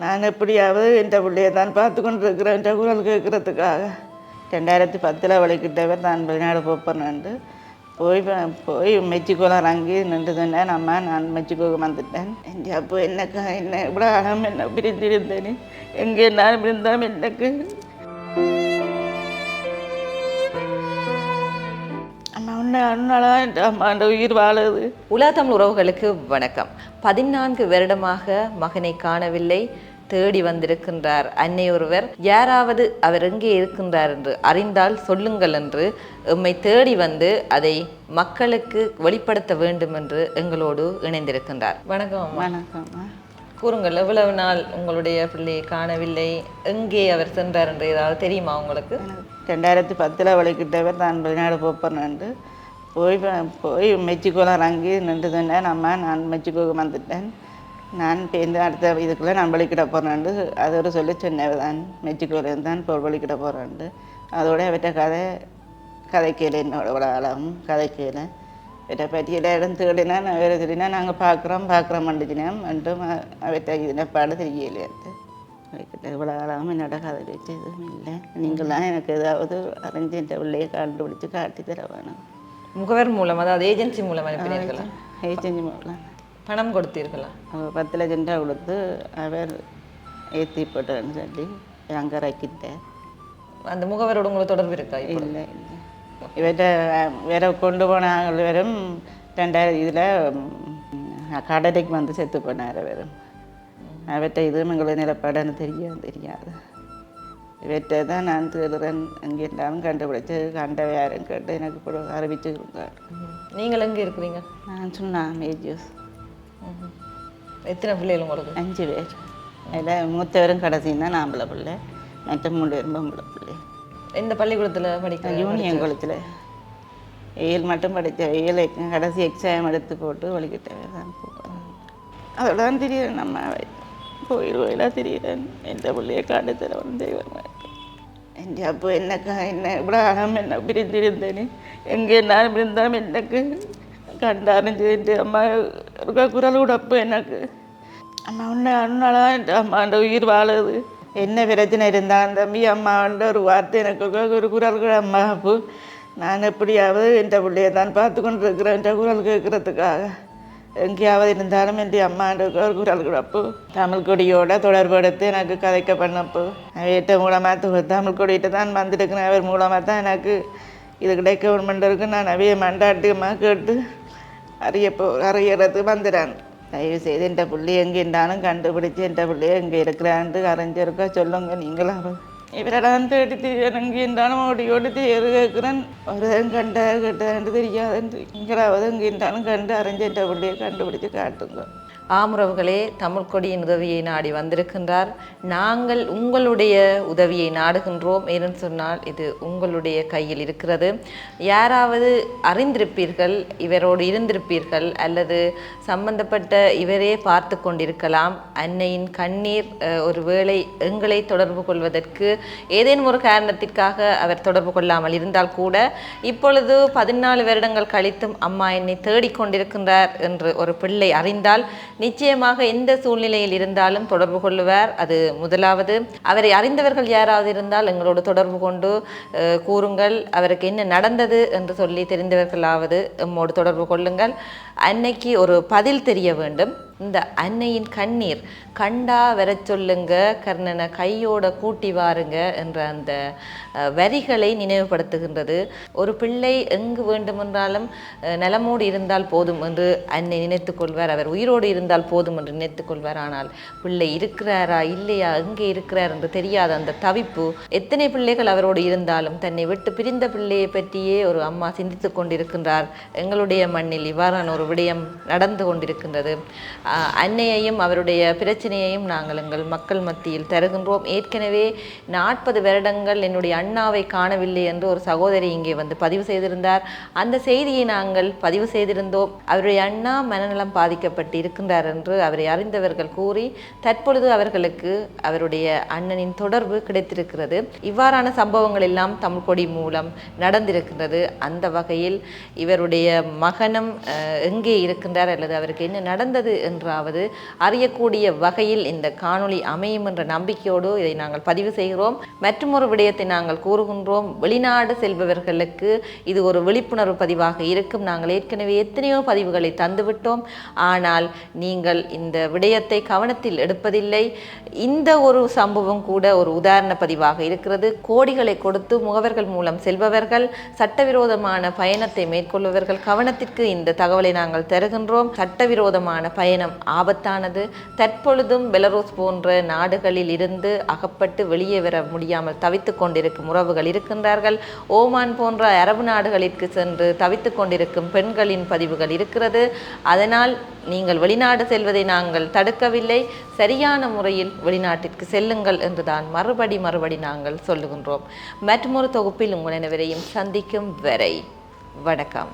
நான் எப்படியாவது என் பிள்ளையை தான் பார்த்து கொண்டு இருக்கிறேன் என்ற குரல் கேட்குறதுக்காக. ரெண்டாயிரத்தி பத்தில் வழிக்கிட்டவர் தான் வெளிநாடு போப்பேன்னு போய் போய் மெச்சிக்கோலாம் இறங்கி நின்று சொன்னேன் அம்மா நான் மெச்சிக்கோக்கு வந்துட்டேன். என் அப்போ என்னக்கா என்ன இவ்வளோ அகம் என்ன பிரிந்திருந்தேன் எங்கே நான் இருந்தாலும் எனக்கு அம்மா உன்னை உயிர் உலகத்தமிழ் உறவுகளுக்கு வணக்கம். பதினான்கு வருடமாக மகனை காணவில்லை. தேடி வந்திருக்கின்றார். அன்னை ஒருவர் யாராவது அவர் எங்கே இருக்கின்றார் என்று அறிந்தால் சொல்லுங்கள் என்று எம்மை தேடி வந்து அதை மக்களுக்கு வெளிப்படுத்த வேண்டும் என்று எங்களோடு இணைந்திருக்கின்றார். வணக்கம் அம்மா. வணக்கம்மா கூறுங்கள் எவ்வளவு நாள் உங்களுடைய பிள்ளையை காணவில்லை? எங்கே அவர் சென்றார் என்று ஏதாவது தெரியுமா உங்களுக்கு? ரெண்டாயிரத்தி பத்தில் வழிக்கிட்டவர் தான் வெளிநாடு போப்பேன்னு போய் ப- போய் மெச்சிக்கோலாம் இறங்கி நின்று அம்மா நான் மெச்சிக்கோக்கு வந்துட்டேன். நான் பேருந்து அடுத்த இதுக்குள்ளே நான் வழிக்கிட போகிறேன்ட்டு அதோட சொல்லி சொன்னவ தான். மெச்சிக்கோலேருந்து தான் இப்போ வழிக்கிட போகிறேன்ட்டு அதோட அவற்ற கதை கதைக்கல என்னோட இவ்வளோ அளவும் கதைக்கல இவற்றை பற்றி எல்லா இடம் தேடினா நான் வேறு சொல்லினா நாங்கள் பார்க்குறோம் பார்க்குறோம் மண்டிச்சினோம் மட்டும் அவற்றை இதுன பாட தெரியலையாட்டு இவ்வளோ அளவும் என்னோட கதை வச்சு எதுவும் இல்லை. நீங்களாம் எனக்கு ஏதாவது அறிஞ்சு என் பிள்ளையை கண்டுபிடிச்சி காட்டி தர வேணும். முகவர் மூலம் அதாவது ஏஜென்சி மூலம் அனுப்பினீர்களா? ஏச்செஞ்சு போகலாம் பணம் கொடுத்தீர்களா? பத்து லட்சம் ரூபா கொடுத்து அவர் ஏற்றி போட்டேன்னு சொல்லி அங்கே இறக்கிட்டேன் அந்த முகவரோட உங்களுக்கு தொடர்பு இருக்கா இல்லை இல்லை. இவர்கிட்ட வேற கொண்டு போன ஆள் வெறும் ரெண்டாயிரம் இதில் கடலைக்கு வந்து செத்து போனார் வெறும் அவர்கிட்ட இதுவும் எங்களுக்கு நிலப்பாடுன்னு தெரியாது தெரியாது. இவர்கிட்ட தான் நான் தேடுறேன் எங்கே இருந்தாலும் கண்டுபிடிச்சு கண்டவை யாரும் கேட்டு எனக்கு அறிவிச்சு ம்ஹும். நீங்கள் எங்கே இருக்கிறீங்க? நான் சொன்னேன் மேஜூஸ். எத்தனை பிள்ளைகள் உங்களுக்கு? அஞ்சு பேர். அதில் மூத்தவரும் கடைசியும் தான் ஆம்பளை பிள்ளை. மற்ற மூணு பேரும் பொம்பளை பிள்ளை. எந்த பள்ளிக்கூடத்தில் படிக்க யூனியன் குளத்தில் ஏழு மட்டும் படித்தேன் ஏழு கடைசி எக்ஸாம் எடுத்து போட்டு வலிக்கிட்டே தான் அதோட தான் தெரியுறேன் நம்ம கோயில் கோயிலாக தெரியுறேன் எந்த பிள்ளையை காட்டு தரவன் தெய்வம். என் அப்போ என்னக்கா என்ன இவ்வளோ அகம் என்ன பிரிந்திருந்தேன் எங்கே நான் இருந்தாலும் எனக்கு கண்டாரும் என் அம்மா இருக்க குரல் உடப்பு எனக்கு. அம்மா உன்னை உன்னால என் அந்த உயிர் வாழுது. என்ன பிரச்சனை இருந்தாலும் தம்பி அம்மாண்ட ஒரு வார்த்தை எனக்கு ஒரு- குரல் கூட அம்மா அப்போ நான் எப்படியாவது என் பிள்ளையை தான் பார்த்து கொண்டு இருக்கிறேன் என்ற குரல் கேட்குறதுக்காக. எங்கேயாவது இருந்தாலும் என் அம்மாண்ட ஒரு குரல் குடப்பு தமிழ் கொடியோட தொடர்படுத்தி எனக்கு கதைக்க பண்ணப்போ அவர்கிட்ட மூலமாக தமிழ் கொடியிட்ட தான் வந்திருக்கிறேன். அவர் மூலமாக தான் எனக்கு இது கிடைக்க கவர்மெண்ட் இருக்கு. நான் அவைய மண்டாட்டியமாக கேட்டு அறிய போ அறியறது வந்துடான் தயவு செய்து என் பிள்ளை எங்கே இருந்தாலும் கண்டுபிடிச்சு என் பிள்ளைய எங்கே இருக்கிறான்ட்டு அறிஞ்சிருக்கா சொல்லுங்க நீங்களும் இவரெல்லாம் தேடி எங்கே இருந்தாலும் ஓடி ஓடி தேடி கேட்குறேன். ஒரு கண்ட கேட்டது தெரியாதுன்னு. நீங்களாவது எங்கே இருந்தாலும் கண்டு அறிஞ்சு என் பிள்ளைய கண்டுபிடிச்சு காட்டுங்க. ஆமுறவுகளே தமிழ் கொடியின் உதவியை நாடி வந்திருக்கின்றார். நாங்கள் உங்களுடைய உதவியை நாடுகின்றோம் ஏன்னு சொன்னால் இது உங்களுடைய கையில் இருக்கிறது. யாராவது அறிந்திருப்பீர்கள் இவரோடு இருந்திருப்பீர்கள் அல்லது சம்பந்தப்பட்ட இவரே பார்த்து கொண்டிருக்கலாம். அன்னையின் கண்ணீர் ஒரு வேளை எங்களை தொடர்பு கொள்வதற்கு ஏதேனும் ஒரு காரணத்திற்காக அவர் தொடர்பு கொள்ளாமல் இருந்தால் கூட இப்பொழுது பதினாலு வருடங்கள் கழித்தும் அம்மா என்னை தேடிக்கொண்டிருக்கின்றார் என்று ஒரு பிள்ளை அறிந்தால் நிச்சயமாக எந்த சூழ்நிலையில் இருந்தாலும் தொடர்பு கொள்ளுவார். அது முதலாவது. அவரை அறிந்தவர்கள் யாராவது இருந்தால் எங்களோடு தொடர்பு கொண்டு கூறுங்கள். அவருக்கு என்ன நடந்தது என்று சொல்லி தெரிந்தவர்களாவது எம்மோடு தொடர்பு கொள்ளுங்கள். அன்னைக்கு ஒரு பதில் தெரிய வேண்டும். இந்த அன்னையின் கண்ணீர் கண்டா வர சொல்லுங்க கர்ணனை கையோட கூட்டி வாருங்க என்ற அந்த வரிகளை நினைவுபடுத்துகின்றது. ஒரு பிள்ளை எங்கு வேண்டுமென்றாலும் நிலமோடு நலமோடு இருந்தால் போதும் என்று அன்னை நினைத்து கொள்வார். அவர் உயிரோடு இருந்தால் போதும் என்று நினைத்து கொள்வார். ஆனால் பிள்ளை இருக்கிறாரா இல்லையா எங்கே இருக்கிறார் என்று தெரியாத அந்த தவிப்பு எத்தனை பிள்ளைகள் அவரோடு இருந்தாலும் தன்னை விட்டு பிரிந்த பிள்ளையை பற்றியே ஒரு அம்மா சிந்தித்து கொண்டிருக்கின்றார். எங்களுடைய மண்ணில் இவ்வாறான ஒரு விடயம் நடந்து கொண்டிருக்கின்றது. அன்னையையும் அவருடைய பிரச்சனையையும் நாங்கள் எங்கள் மக்கள் மத்தியில் தருகின்றோம். ஏற்கனவே நாற்பது வருடங்கள் என்னுடைய அண்ணாவை காணவில்லை என்று ஒரு சகோதரி இங்கே வந்து பதிவு செய்திருந்தார். அந்த செய்தியை நாங்கள் பதிவு செய்திருந்தோம். அவருடைய அண்ணா மனநலம் பாதிக்கப்பட்டு இருக்கின்றார் என்று அவரை அறிந்தவர்கள் கூறி தற்பொழுது அவர்களுக்கு அவருடைய அண்ணனின் தொடர்பு கிடைத்திருக்கிறது. இவ்வாறான சம்பவங்கள் எல்லாம் தமிழ் கொடி மூலம் நடந்திருக்கின்றது. அந்த வகையில் இவருடைய மகனும் எங்கே இருக்கின்றார் அல்லது அவருக்கு என்ன நடந்தது என்று என்றாவது அறியக்கூடிய வகையில் இந்த காணொளி அமையும் என்ற நம்பிக்கையோடு இதை நாங்கள் பதிவு செய்கிறோம். மற்றொரு விடயத்தை நாங்கள் கூறுகின்றோம். வெளிநாடு செல்பவர்களுக்கு இது ஒரு விழிப்புணர்வு பதிவாக இருக்கும். நாங்கள் ஏற்கனவே எத்தனையோ பதிவுகளை தந்துவிட்டோம். ஆனால் நீங்கள் இந்த விடயத்தை கவனத்தில் எடுப்பதில்லை. இந்த ஒரு சம்பவம் கூட ஒரு உதாரண பதிவாக இருக்கிறது. கோடிகளை கொடுத்து முகவர்கள் மூலம் செல்பவர்கள் சட்டவிரோதமான பயணத்தை மேற்கொள்பவர்கள் கவனத்திற்கு இந்த தகவலை நாங்கள் தருகின்றோம். சட்டவிரோதமான பயணம் ஆபத்தானது. தற்பொழுதும் பெலரோஸ் போன்ற நாடுகளில் இருந்து அகப்பட்டு வெளியே வர முடியாமல் தவித்துக் கொண்டிருக்கும் உறவுகள் இருக்கின்றார்கள். ஓமான் போன்ற அரபு நாடுகளிற்கு சென்று தவித்துக் கொண்டிருக்கும் பெண்களின் பதிவுகள் இருக்கிறது. அதனால் நீங்கள் வெளிநாடு செல்வதை நாங்கள் தடுக்கவில்லை. சரியான முறையில் வெளிநாட்டிற்கு செல்லுங்கள் என்றுதான் மறுபடி மறுபடி நாங்கள் சொல்லுகின்றோம். மற்றொரு தொகுப்பில் உங்கள் அனைவரையும் சந்திக்கும் வரை வணக்கம்.